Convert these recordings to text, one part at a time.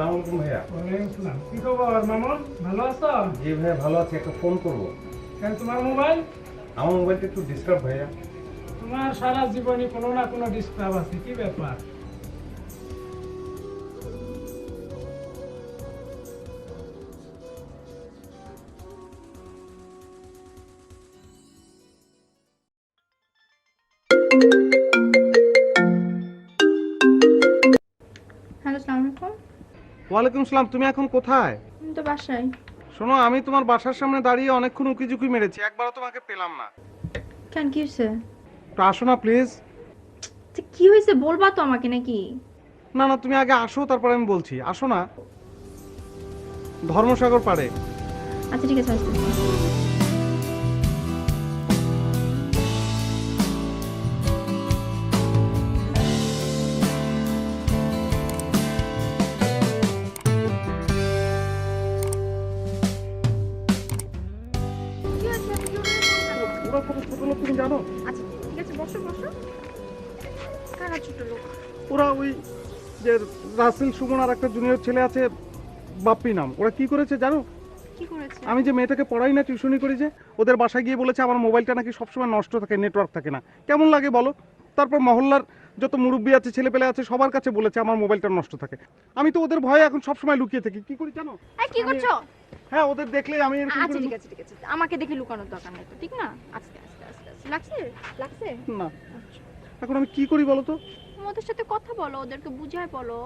আসসালামু আলাইকুম ভাইয়া। আসসালাম কি খবর মামুন? ভালো আছো? জি ভাইয়া ভালো আছি। একটা ফোন করব। কেন তোমার মোবাইল? আমার মোবাইলটা একটু ডিস্টার্ব ভাইয়া। তোমার সারা জীবনে কোনো না কোনো ডিস্টার্ব আছে কি ব্যাপার? হ্যালো ওয়ালাইকুম সালাম তুমি এখন কোথায়? আমি তো বাসায়। শোনো আমি তোমার বাসার সামনে দাঁড়িয়ে অনেকক্ষণ উকিঝুঁকি মেরেছি একবারও তোমাকে পেলাম না। কেন কি হয়েছে? তো আসো না প্লিজ কি হয়েছে বলবা তো আমাকে নাকি? না না তুমি আগে আসো তারপরে আমি বলছি। আসো না। ধর্মসাগর পাড়ে। আচ্ছা ঠিক আছে তুমি জানো? আচ্ছা ঠিক আছে বসো বসো। কারা ছোট লোক? ওরা ওই যে রাসেল সুমন আর একটা জুনিয়র ছেলে আছে বাপ্পি নাম। ওরা কি করেছে জানো? কি করেছে? আমি যে মেয়েটাকে পড়াই না টিউশনি করি যে ওদের বাসায় গিয়ে বলেছে আমার মোবাইলটা নাকি সবসময় নষ্ট থাকে নেটওয়ার্ক থাকে না। কেমন লাগে বলো? তারপর মহল্লার যত মুরব্বী আছে ছেলে পেলে আছে সবার কাছে বলেছে আমার মোবাইলটা নষ্ট থাকে। আমি তো ওদের ভয়ে এখন সবসময় লুকিয়ে থাকি। কি করি জানো? কি করছ? হ্যাঁ ওদের দেখলে আমি এরকম আচ্ছা ঠিক আছে ঠিক আছে। আমাকে দেখে লুকানোর দরকার নেই তো ঠিক না? আস্তে লাগছে? লাগছে? না। এখন আমি কি করি বলো তো? ওদের সাথে কথা বলো ওদেরকে বুঝায় বলো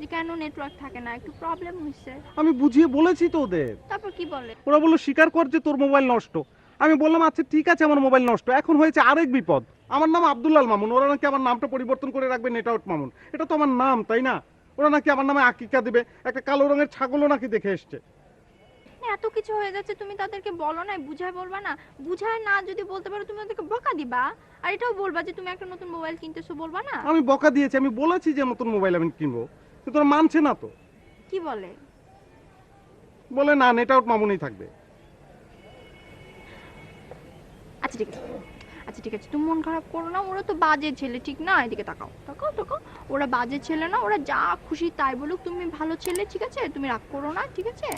যে কেন নেটওয়ার্ক থাকে না একটু প্রবলেম হয়েছে আমি বুঝিয়ে বলেছি তো ওদের। তারপর কি বলে? ওরা বলল স্বীকার কর যে তোর মোবাইল নষ্ট। আমি বললাম আচ্ছা ঠিক আছে আমার মোবাইল নষ্ট। এখন হয়েছে আরেক বিপদ। আমার নাম আব্দুল্লাল মামুন। ওরা নাকি আমার নামটা পরিবর্তন করে রাখবে নেটআউট মামুন। এটা তো আমার নাম তাই না? ওরা নাকি আমার নামে আকিকা দিবে। একটা কালো রঙের ছাগলও নাকি দেখে এসছে। এত কিছু হয়ে যাচ্ছে তুমি তাদেরকে বলো না বুঝায় বলবা না। বুঝায় না যদি বলতে পারো তুমি ওদেরকে বকা দিবা। আর এটাও বলবা যে তুমি একটা নতুন মোবাইল কিনতেছো বলবা না? আমি বকা দিয়েছি আমি বলেছি যে নতুন মোবাইল আমি কিনবো কিন্তু ওরা মানছে না তো। কি বলে? বলে না নেট আউট মামুনই থাকবে। আচ্ছা ঠিক আছে। আচ্ছা ঠিক আছে। তুমি মন খারাপ করো না, ওরা তো বাজে ছেলে, ঠিক না? এদিকে তাকাও তাকাও তাকাও। ওরা বাজে ছেলে না, ওরা যা খুশি তাই বলুক। তুমি ভালো ছেলে, ঠিক আছে? তুমি রাগ করো না, ঠিক আছে?